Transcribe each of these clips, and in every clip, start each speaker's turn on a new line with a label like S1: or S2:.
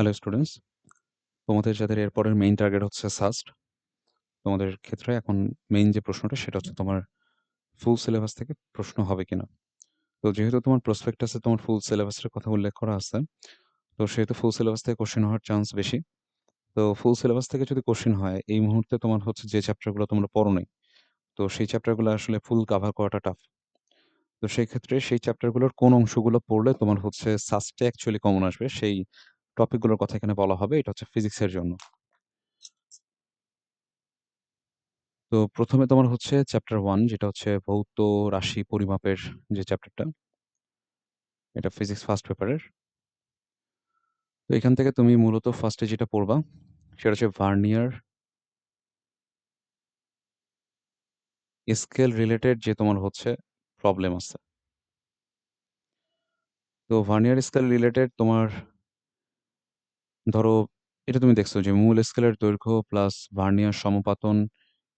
S1: Hello students তোমাদের যাদের এরপরের মেইন টার্গেট হচ্ছে সাস্ট তোমাদের ক্ষেত্রে এখন মেইন যে প্রশ্নটা, সেটা হচ্ছে তোমার ফুল সিলেবাস থেকে প্রশ্ন হবে কিনা। তো যেহেতু তোমার প্রসপেক্টাসে তোমার ফুল সিলেবাসের কথা উল্লেখ করা আছে, তো সেহেতু ফুল সিলেবাস থেকে কোশ্চেন হওয়ার চান্স বেশি। তো ফুল সিলেবাস থেকে যদি কোশ্চেন হয়, এই মুহূর্তে তোমার হচ্ছে যে চ্যাপ্টারগুলো তোমরা পড়ো নাই, তো সেই চ্যাপ্টারগুলো আসলে ফুল কাভার করাটা টাফ তো সেই ক্ষেত্রে সেই চ্যাপ্টারগুলোর কোন অংশগুলো পড়লে তোমার হচ্ছে সাস্টে অ্যাকচুয়ালি কমন আসবে, সেই টপিকগুলোর কথা এখানে বলা হবে, এটা হচ্ছে ফিজিক্সের জন্য। তো প্রথমে তোমার হচ্ছে চ্যাপ্টার ওয়ান যেটা হচ্ছে ভৌত রাশি পরিমাপের যে চ্যাপ্টারটা এটা ফিজিক্স ফার্স্ট পেপারের তো এখান থেকে তুমি মূলত ফার্স্টে যেটা পড়বা, সেটা হচ্ছে ভার্নিয়ার স্কেল রিলেটেড যে তোমার হচ্ছে প্রবলেম আছে। তো ভার্নিয়ার স্কেল রিলেটেড তোমার ধরো, এটা তুমি দেখছ যে মূল স্কেলের দৈর্ঘ্য প্লাস ভার্নিয়ার সমপাতন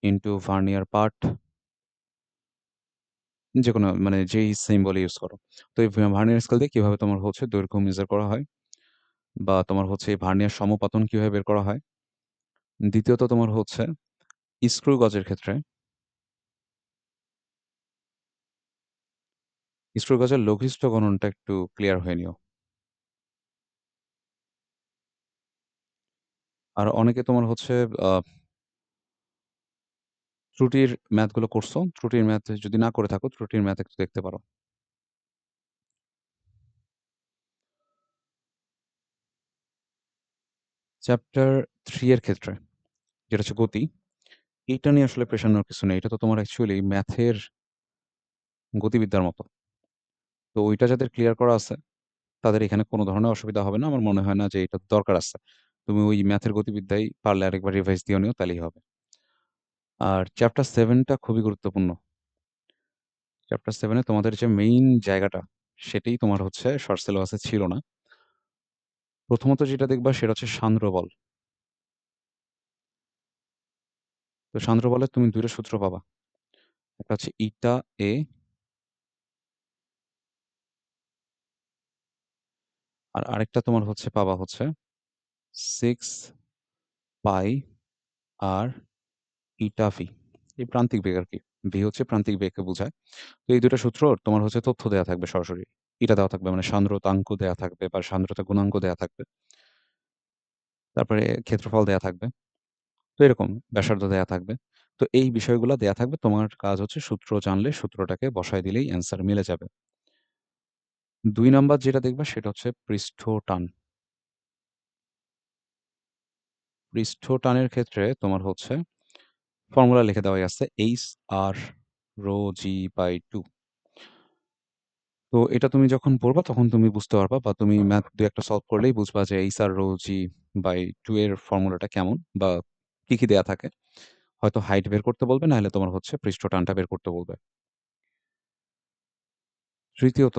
S1: ইন্টু ভার্নিয়ার পার্ট যে কোনো মানে যেই সিম্বল ইউজ করো। তো এই ভার্নিয়ার স্কেল দিয়ে কীভাবে তোমার হচ্ছে দৈর্ঘ্য মেজার করা হয় বা তোমার হচ্ছে এই ভার্নিয়ার সমপাতন কীভাবে বের করা হয়? দ্বিতীয়ত তোমার হচ্ছে স্ক্রু গজের ক্ষেত্রে স্ক্রু গজের লঘিষ্ঠ গণনটা একটু ক্লিয়ার হয়ে নিও। আর অনেকে তোমার হচ্ছে আহ, ত্রুটির ম্যাথগুলো করছ ত্রুটির ম্যাথ যদি না করে থাকো ত্রুটির ম্যাথ একটু দেখতে পারো। চ্যাপ্টার থ্রি এর ক্ষেত্রে যেটা হচ্ছে গতি এইটা নিয়ে আসলে প্রেশার নেওয়ার কিছু নেই। এটা তো তোমার অ্যাকচুয়ালি ম্যাথের গতিবিদ্যার মতো। তো ওইটা যাদের ক্লিয়ার করা আছে তাদের এখানে কোনো ধরনের অসুবিধা হবে না। আমার মনে হয় না যে এটা দরকার আছে। তুমি ওই ম্যাথের গতিবিদ্যাই পারলে আরেকবার রিভাইজ দিয়ে নিও, তাহলেই হবে। আর চ্যাপ্টার সেভেনটা খুবই গুরুত্বপূর্ণ। চ্যাপ্টার সেভেনে তোমাদের যে মেইন জায়গাটা, সেটাই তোমার হচ্ছে শর্ট সিলেবাসে ছিল না। প্রথমত যেটা দেখবা, সেটা হচ্ছে সান্দ্র বল তো সান্দ্র বলে তুমি দুইটা সূত্র পাবা। একটা হচ্ছে ইটা এ আর আরেকটা তোমার হচ্ছে পাবা হচ্ছে সিক্স পাই আর ইটা ভি এই প্রান্তিক বেগ আর কি। ভি হচ্ছে প্রান্তিক বেগকে বোঝায়। তো এই দুটো সূত্র তোমার হচ্ছে তথ্য দেওয়া থাকবে সরাসরি। এটা দেওয়া থাকবে মানে সান্দ্রতাঙ্ক দেওয়া থাকবে বা সান্দ্রতা গুণাঙ্ক দেওয়া থাকবে। তারপরে ক্ষেত্রফল দেওয়া থাকবে। তো এরকম ব্যাসার্ধ দেওয়া থাকবে। তো এই বিষয়গুলো দেওয়া থাকবে। তোমার কাজ হচ্ছে সূত্র জানলে সূত্রটাকে বসায় দিলেই অ্যান্সার মিলে যাবে। দুই নাম্বার যেটা দেখবে সেটা হচ্ছে পৃষ্ঠ টান পৃষ্ঠ টানের ক্ষেত্রে তোমার হচ্ছে ফর্মুলা লিখে দেওয়াই আছে H R rho g by two তো এটা তুমি যখন পড়বা তখন তুমি বুঝতে পারবা বা তুমি ম্যাথ দু একটা সলভ করলেই বুঝবা যে H R rho g by two এর ফর্মুলাটা কেমন বা কি কি দেয়া থাকে। হয়তো হাইট বের করতে বলবে না হলে তোমার হচ্ছে পৃষ্ঠ টানটা বের করতে বলবে। তৃতীয়ত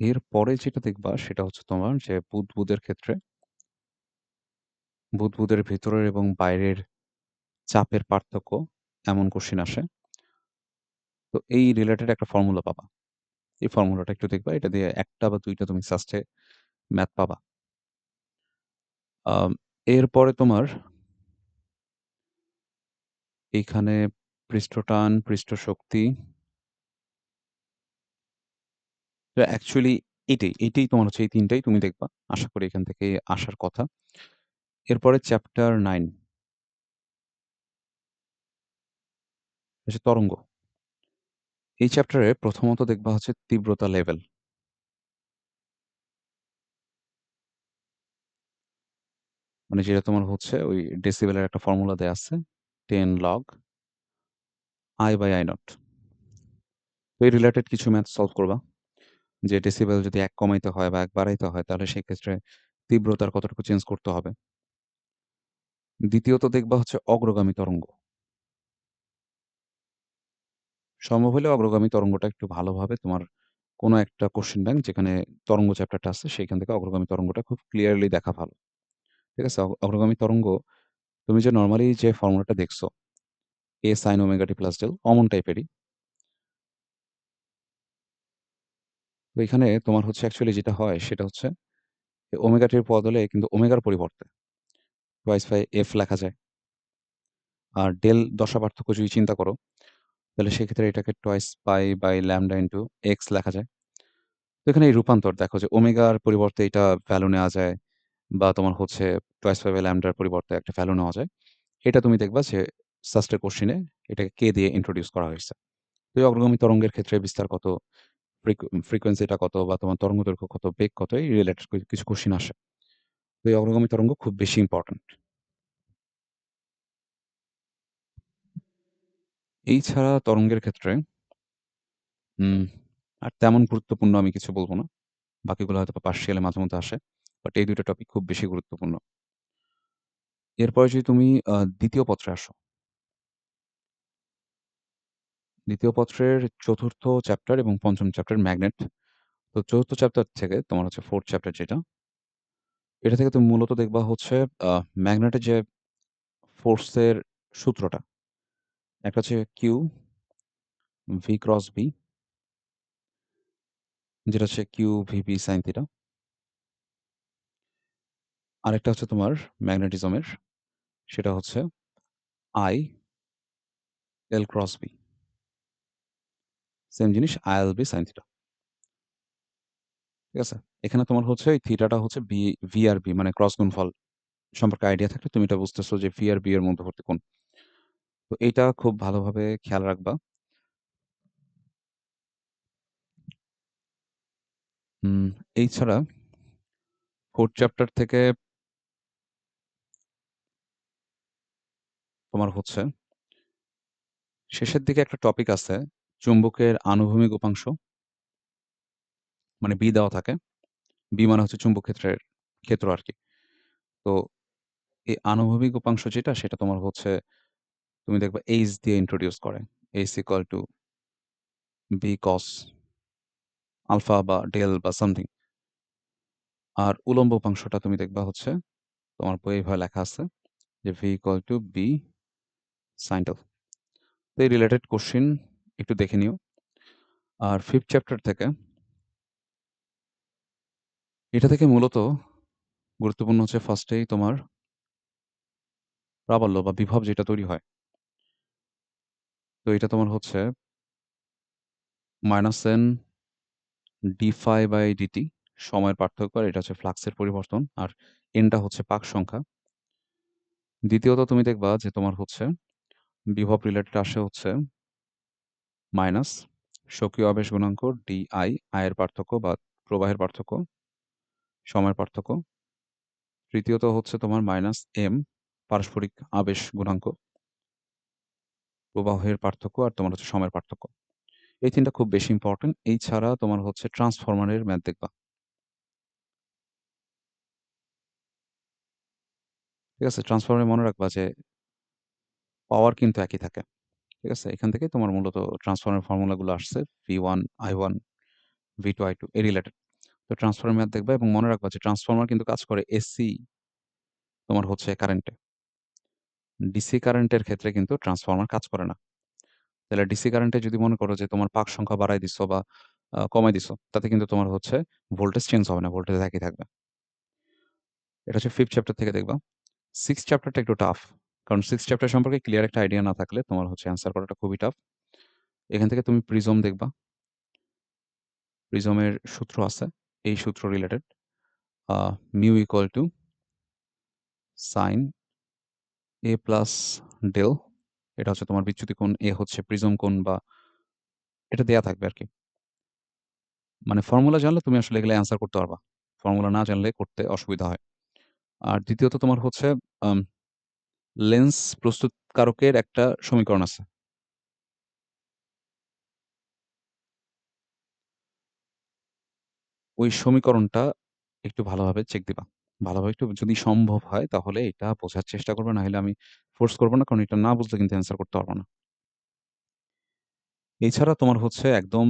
S1: এর পরে যেটা দেখবা সেটা হচ্ছে তোমার যে বুদবুদের ক্ষেত্রে বুদবুদের ভিতরের এবং বাইরের চাপের পার্থক্য এমন কোশ্চিন আসে। তো এই রিলেটেড একটা ফর্মুলা পাবা। এই ফর্মুলাটা একটু দেখবা, এটা দিয়ে একটা বা দুইটা তুমি সাস্টে ম্যাথ পাবা। এরপরে তোমার এইখানে পৃষ্ঠটান পৃষ্ঠ শক্তি। অ্যাকচুয়ালি এটাই এটাই তোমার হচ্ছে এই তিনটাই তুমি দেখবা। আশা করি এখান থেকে আসার কথা। এরপরে চ্যাপ্টার নাইন হচ্ছে তরঙ্গ। এই চ্যাপ্টারে প্রথমত দেখবা হচ্ছে তীব্রতা লেভেল মানে যেটা তোমার হচ্ছে ওই ডেসিবেলের একটা ফর্মুলা দেয়া আছে ten log I by I naught তো এই রিলেটেড কিছু ম্যাথ সলভ করবা, যে ডেসিবেল যদি এক কমাইতে হয় বা এক বাড়াইতে হয়, তাহলে সেক্ষেত্রে তীব্রতার কতটুকু চেঞ্জ করতে হবে? দ্বিতীয়ত দেখবা হচ্ছে অগ্রগামী তরঙ্গ। সম্ভব হলে অগ্রগামী তরঙ্গটা একটু ভালোভাবে তোমার কোনো একটা কোশ্চেন ব্যাংক যেখানে তরঙ্গ চ্যাপ্টারটা আছে সেখান থেকে অগ্রগামী তরঙ্গটা খুব ক্লিয়ারলি দেখা ভালো। ঠিক আছে? অগ্রগামী তরঙ্গ, তুমি যে নর্মালি যে ফর্মুলাটা দেখছ A sine omega t plus del অমন টাইপেরই তো এখানে তোমার হচ্ছে অ্যাকচুয়ালি যেটা হয়, সেটা হচ্ছে ওমেগাটির ওমেগা টির বদলে কিন্তু ওমেগার পরিবর্তে টুয়াইস বাই এফ লেখা যায়। আর ডেল দশা পার্থক্য যদি চিন্তা করো, তাহলে সেক্ষেত্রে এটাকে twice pi by lambda into x লেখা যায়। তো এখানে এই রূপান্তর দেখো যে ওমেগার পরিবর্তে এটা ভ্যালু নেওয়া যায় বা তোমার হচ্ছে টয়েস পাই বাই ল্যামডার পরিবর্তে একটা ভ্যালু নেওয়া যায়। এটা তুমি দেখবা যে সাস্টের কোশ্চিনে এটাকে কে দিয়ে ইন্ট্রোডিউস করা হয়েছে। তো এই অগ্রগামী তরঙ্গের ক্ষেত্রে বিস্তার কত, ফ্রিকু ফ্রিকোয়েন্সিটা কত বা তোমার তরঙ্গ দৈর্ঘ্য কত, বেগ কত এই রিলেটেড কিছু কোশ্চেন আসে। এই অগ্রগামী তরঙ্গ খুব বেশি ইম্পোর্টেন্ট। এই ছাড়া তরঙ্গের ক্ষেত্রে আর তেমন গুরুত্বপূর্ণ আমি কিছু বলব না। বাকিগুলো হয়তোবা পার্শিয়ালে মাঝে মধ্যে আসে। বাট এই ২ টা টপিক খুব বেশি গুরুত্বপূর্ণ। এরপরে যদি তুমি দ্বিতীয় পত্রে আসো। দ্বিতীয় পত্রের চতুর্থ চ্যাপ্টার এবং পঞ্চম চ্যাপ্টার ম্যাগনেট। তো চতুর্থ চ্যাপ্টার থেকে তোমার হচ্ছে ফোর্থ চ্যাপ্টার যেটা এটা থেকে তুমি মূলত দেখবা হচ্ছে ম্যাগনেটের যে ফোর্সের সূত্রটা, একটা হচ্ছে কিউ ভি ক্রস বি যেটা হচ্ছে কিউ ভিবি সাইন থিটা। আরেকটা হচ্ছে তোমার ম্যাগনেটিজমের সেটা হচ্ছে I L cross B. Same জিনিস I L B sine theta. ঠিক আছে? এখানে তোমার হচ্ছে এই থিটাটা হচ্ছে বি ভি আর বি মানে ক্রস গুণফল সম্পর্কে আইডিয়া থাকলে তুমি এটা বুঝতেছো যে ভি আর বি এর মধ্যবর্তী কোণ। তো এটা খুব ভালোভাবে খেয়াল রাখবা। এই ছাড়া 4th চ্যাপ্টার থেকে তোমার হচ্ছে শেষের দিকে একটা টপিক আছে, চুম্বকের আনুভূমিক উপাংশ। মানে বি দেওয়া থাকে। বি মানে হচ্ছে চুম্বক ক্ষেত্রের ক্ষেত্র আর কি তো এই আনুভূমিক উপাংশ যেটা, সেটা তোমার হচ্ছে, তুমি দেখবে এইচ দিয়ে ইন্ট্রোডিউস করে। H equal to B cos alpha বা ডেল বা সামথিং। আর উলম্ব উপাংশটা তুমি দেখবা হচ্ছে, তোমার বইয়ে এভাবে লেখা আছে যে V equal to B sine টেল। তো এই রিলেটেড কোশ্চেন একটু দেখে নিও। আর ফিফথ চ্যাপ্টার থেকে এটা থেকে মূলত গুরুত্বপূর্ণ হচ্ছে ফার্স্টেই তোমার প্রাবল্য বা বিভব যেটা তৈরি হয়। তো এটা তোমার হচ্ছে minus N d phi by dt সময়ের পার্থক্য আর এটা হচ্ছে ফ্লাক্সের পরিবর্তন আর এনটা হচ্ছে পাক সংখ্যা। দ্বিতীয়ত তুমি দেখবা যে তোমার হচ্ছে বিভব রিলেটেড আসে হচ্ছে মাইনাস স্বকীয় আবেশ গুণাঙ্ক ডি আই, আয়ের পার্থক্য বা প্রবাহের পার্থক্য, সময়ের পার্থক্য। তৃতীয়ত হচ্ছে তোমার মাইনাস এম পারস্পরিক আবেশ গুণাঙ্ক। প্রবাহের পার্থক্য আর তোমার হচ্ছে সময়ের পার্থক্য। এই তিনটা খুব বেশি ইম্পোর্টেন্ট। এই ছাড়া তোমার হচ্ছে ট্রান্সফরমারের ম্যাথ দেখবা। ঠিক আছে? ট্রান্সফরমারে মনে রাখবা যে পাওয়ার কিন্তু একই থাকে। ঠিক আছে? এখান থেকে তোমার মূলত ট্রান্সফরমারের ফর্মুলাগুলো আসছে। V one I V1, I1, V2, I2 এই রিলেটেড। তো ট্রান্সফরমার দেখবা এবং মনে রাখবা যে ট্রান্সফরমার কিন্তু কাজ করে এসি তোমার হচ্ছে কারেন্টে। ডিসি কারেন্টের ক্ষেত্রে কিন্তু ট্রান্সফরমার কাজ করে না। তাহলে ডিসি কারেন্টে যদি মনে করো যে তোমার পাক সংখ্যা বাড়ায় দিছো বা আ কমায় দিছো, তাতে কিন্তু তোমার হচ্ছে ভোল্টেজ চেঞ্জ হবে না। ভোল্টেজ একই থাকবে। এটা হচ্ছে 5th চ্যাপ্টার থেকে দেখবা। সিক্স চ্যাপ্টারটা একটু টাফ। কারণ সিক্স চ্যাপ্টার সম্পর্কে ক্লিয়ার একটা আইডিয়া না থাকলে তোমার হচ্ছে অ্যান্সার করাটা খুবই টাফ। এখান থেকে তুমি প্রিজম দেখবা। প্রিজমের সূত্র আছে। এই সূত্র related. Mu equal to sine A plus del এটা হচ্ছে তোমার বিচ্যুতি কোণ, এ হচ্ছে প্রিজম কোণ বা এটা দেয়া থাকবে আর কি মানে ফর্মুলা জানলে তুমি আসলে এগুলো অ্যান্সার করতে পারবা। ফর্মুলা না জানলে করতে অসুবিধা হয়। আর দ্বিতীয়ত তোমার হচ্ছে লেন্স প্রস্তুতকারকের একটা সমীকরণ আছে। ওই সমীকরণটা একটু ভালোভাবে চেক দিবা। ভালোভাবে একটু যদি সম্ভব হয় তাহলে এটা বোঝার চেষ্টা করবা। নাহলে আমি ফোর্স করব না। কারণ এটা না বুঝলে কিন্তু অ্যান্সার করতে পারব না। এছাড়া তোমার হচ্ছে একদম